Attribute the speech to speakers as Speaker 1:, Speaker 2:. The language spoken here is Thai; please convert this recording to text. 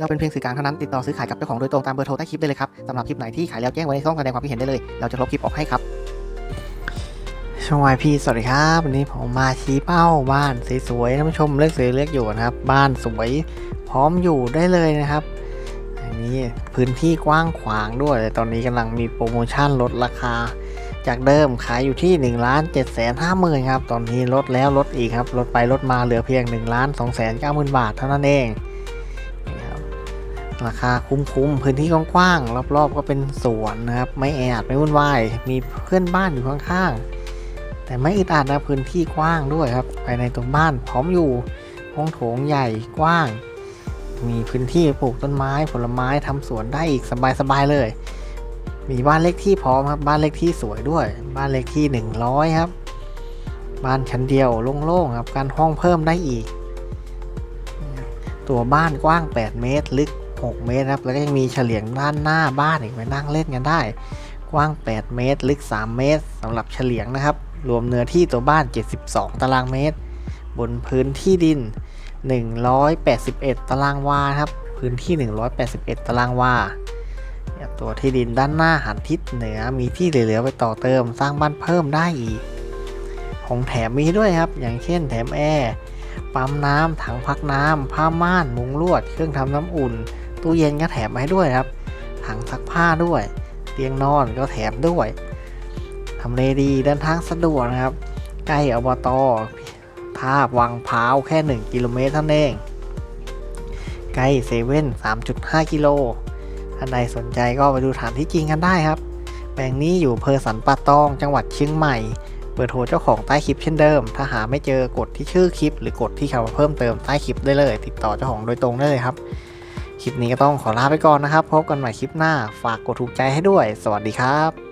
Speaker 1: เราเป็นเพียงสื่อกลางเท่านั้นติดต่อซื้อขายกับเจ้าของโดยตรงตามเบอร์โทรใต้คลิปได้เลยครับสำหรับคลิปไหนที่ขายแล้วแจ้งไว้ในช่องแสดงความคิดเห็นได้เลย เราจะลบคลิปออกให้ครับช่องวายพี่สวัสดีครับวันนี้ผมมาชี้เป้าบ้านสวยๆท่านผู้ชมเลือกซื้อเลือกอยู่นะครับ บ้านสวยพร้อมอยู่ได้เลยนะครับอันนี้พื้นที่กว้างขวางด้วยแต่ตอนนี้กำลังมีโปรโมชั่นลดราคา จากเดิมขายอยู่ที่1นึ่งล้านเจ็ดแสนห้าหมื่นครับตอนนี้ลดแล้วลดอีกครับลดไปลดมาเหลือเพียง1นึ่งล้านสองแสนเก้าหมื่นบาทเท่านั้นเอง ราคาคุ้มๆ พื้นที่กว้างๆ รอบๆ ก็เป็นสวนนะครับ ไม่แออัดไม่วุ่นวาย มีเพื่อนบ้านอยู่ข้างๆ แต่ไม่อึดอัดนะพื้นที่กว้างด้วยครับ ภายในตัวบ้านพร้อมอยู่ห้องโถงใหญ่กว้าง มีพื้นที่ปลูกต้นไม้ผลไม้ทำสวนได้อีกสบายๆ เลย มีบ้านเลขที่พร้อมครับ บ้านเลขที่สวยด้วย บ้านเลขที่ 100 ครับ บ้านชั้นเดียวโล่งๆครับ การห้องเพิ่มได้อีก ตัวบ้านกว้าง 8 เมตร ลึก 6 เมตรครับ แล้วก็ยังมีเฉลียงด้านหน้าบ้านอีกไปนั่งเล่นกันได้ กว้าง 8 เมตร ลึก 3 เมตรสำหรับเฉลียงนะครับ รวมเนื้อที่ตัวบ้าน 72 ตารางเมตร บนพื้นที่ดิน 181 ตารางวาครับ พื้นที่ 181 ตารางวาตัวที่ดินด้านหน้าหันทิศเหนือมีที่เหลือๆไปต่อเติมสร้างบ้านเพิ่มได้อีก ของแถมมีด้วยครับ อย่างเช่นแถมแอร์ ปั๊มน้ำถังพักน้ำผ้าม่าน มุงลวด เครื่องทำน้ำอุ่น ตู้เย็นก็แถมมาให้ด้วยครับ ถังซักผ้าด้วย เตียงนอนก็แถมด้วยทำเลดีเดินทางสะดวกนะครับ ใกล้อบตท่าวังพร้าวแค่ 1 กิโลเมตรเท่านั้นเอง ใกล้เซเว่น3.5 กิโลท่านใดสนใจก็ไปดูฐานที่จริงกันได้ครับ แปลงนี้อยู่เพอสันป่าตอง จังหวัดเชียงใหม่ เบอร์โทรเจ้าของใต้คลิปเช่นเดิม ถ้าหาไม่เจอกดที่ชื่อคลิป หรือกดที่คำว่าเพิ่มเติมใต้คลิปได้เลย ติดต่อเจ้าของโดยตรงได้เลยครับ คลิปนี้ก็ต้องขอลาไปก่อนนะครับ พบกันใหม่คลิปหน้า ฝากกดถูกใจให้ด้วย สวัสดีครับ